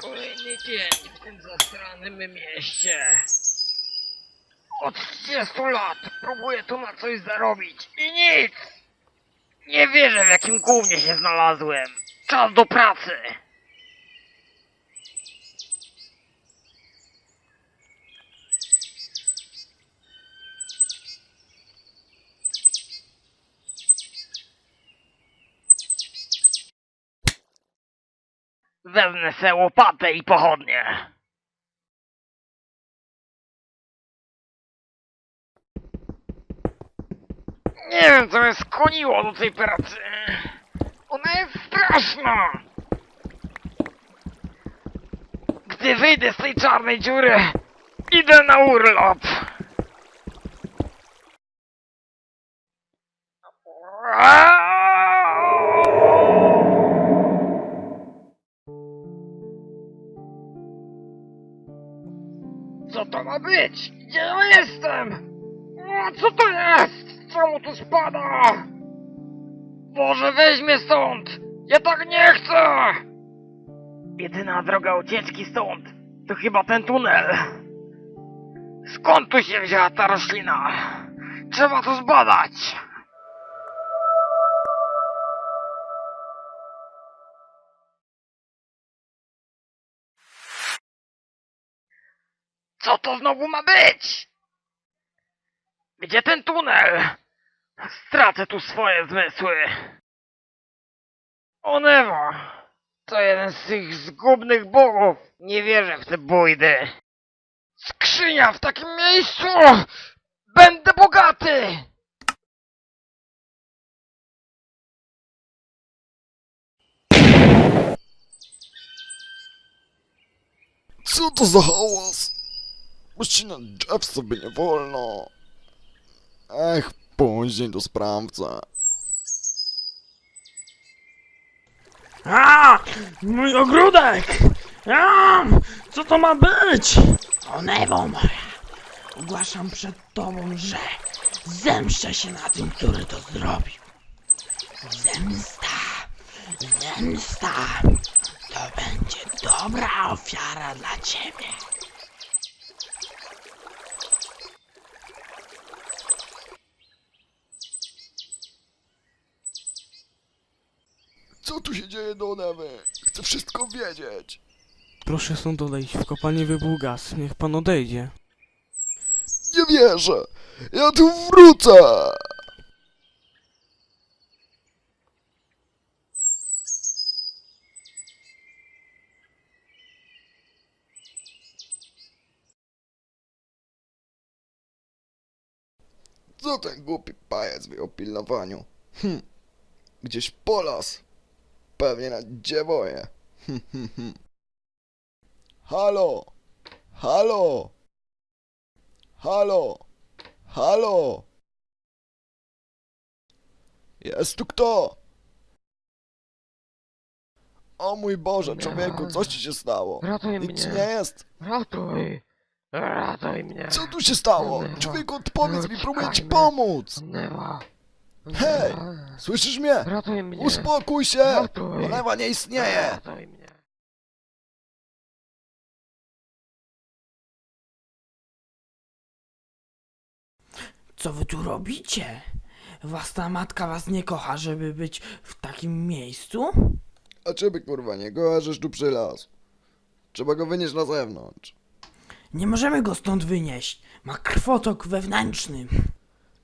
Kolejny dzień w tym zasranym mieście. Od 30 lat próbuję tu na coś zarobić i nic! Nie wierzę w jakim gównie się znalazłem. Czas do pracy! Wezmę se łopatę i pochodnie. Nie wiem, co mnie skłoniło do tej pracy. Ona jest straszna. Gdy wyjdę z tej czarnej dziury, idę na urlop. Co być? Gdzie ja jestem? Co to jest? Czemu tu spada? Boże, weź mnie stąd! Ja tak nie chcę! Jedyna droga ucieczki stąd to chyba ten tunel. Skąd tu się wzięła ta roślina? Trzeba to zbadać. Co to znowu ma być? Gdzie ten tunel? Stracę tu swoje zmysły. Onewa, to jeden z tych zgubnych bogów. Nie wierzę w te bójdy. Skrzynia w takim miejscu! Będę bogaty! Co to za hałas? Uścinać drzew sobie nie wolno. Ech, później to sprawdzę. A! Mój ogródek! A! Co to ma być? O Newo moja! Ogłaszam przed tobą, że zemszczę się na tym, który to zrobił. Zemsta! Zemsta! To będzie dobra ofiara dla ciebie. Co tu się dzieje do Newy? Chcę wszystko wiedzieć. Proszę stąd odejść, w kopalni wybuchł gaz, niech pan odejdzie. Nie wierzę. Ja tu wrócę. Co ten głupi pajac wie o pilnowaniu? Hm. Gdzieś po las. Pewnie na dziewoje. Halo! Halo! Halo! Halo! Jest tu kto? O mój Boże, człowieku, co ci się stało? Ratuj Nic mnie! nie jest. Ratuj! Ratuj mnie! Co tu się stało? Człowieku, odpowiedz mi, próbuję ci pomóc. Newa! Hej! Słyszysz mnie? Ratuj mnie! Uspokój się! Ratuj! Olewa nie istnieje! Ratuj mnie! Co wy tu robicie? Własna matka was nie kocha, żeby być w takim miejscu? A ciebie kurwa nie kojarzysz tu przylazł. Trzeba go wynieść na zewnątrz. Nie możemy go stąd wynieść. Ma krwotok wewnętrzny.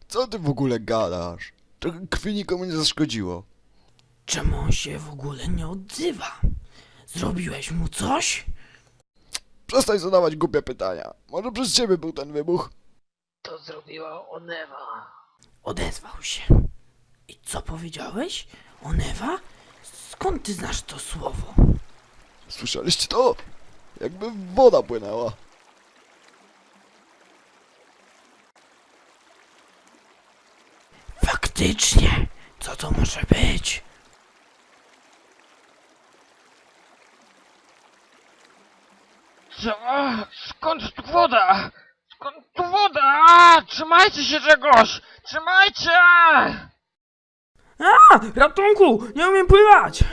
Co ty w ogóle gadasz? Trochę krwi nikomu nie zaszkodziło. Czemu on się w ogóle nie odzywa? Zrobiłeś mu coś? Przestań zadawać głupie pytania. Może przez ciebie był ten wybuch? To zrobiła Onewa. Odezwał się. I co powiedziałeś? Onewa? Skąd ty znasz to słowo? Słyszeliście to? Jakby woda płynęła. Faktycznie. Co to może być? Co? Skąd tu woda? Skąd tu woda? A, trzymajcie się czegoś! Trzymajcie! A! Ratunku! Nie umiem pływać!